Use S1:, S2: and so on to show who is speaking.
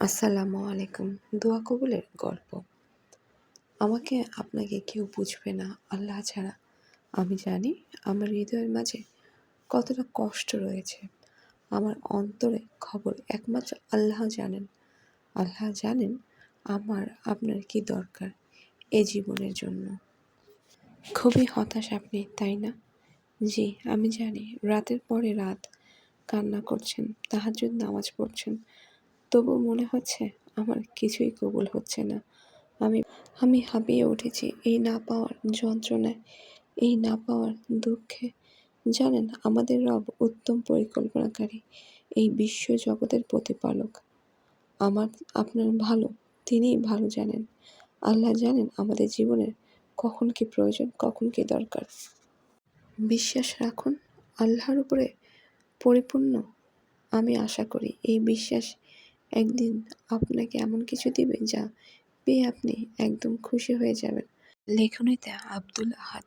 S1: আসসালামু আলাইকুম। দোয়া কবুলের গল্প। আমাকে আপনাকে কেউ বুঝবে না, আল্লাহ ছাড়া। আমি জানি আমার হৃদয়ের মাঝে কতটা কষ্ট রয়েছে। আমার অন্তরে খবর একমাত্র আল্লাহ জানেন। আল্লাহ জানেন আমার, আপনার কি দরকার এ জীবনের জন্য। খুবই হতাশ আপনি, তাই না? জি, আমি জানি। রাতের পরে রাত কান্না করছেন, তাহাজ্জুদ নামাজ পড়ছেন তবু মনে হচ্ছে আমার কিছুই কবুল হচ্ছে না। আমি আমি হাঁপিয়ে উঠেছি এই না পাওয়ার যন্ত্রণায়, এই না পাওয়ার দুঃখে। জানেন, আমাদের রব উত্তম পরিকল্পনাকারী, এই বিশ্ব জগতের প্রতিপালক। আমার, আপনার ভালো, তিনিই ভালো জানেন। আল্লাহ জানেন আমাদের জীবনের কখন কি প্রয়োজন, কখন কি দরকার। বিশ্বাস রাখুন, আল্লাহর উপরে পরিপূর্ণ। আমি আশা করি এই বিশ্বাস একদিন আপনাকে এমন কিছু দিবে যা পেয়ে আপনি একদম খুশি হয়ে যাবেন। লেখনীতে আব্দুল আহাদ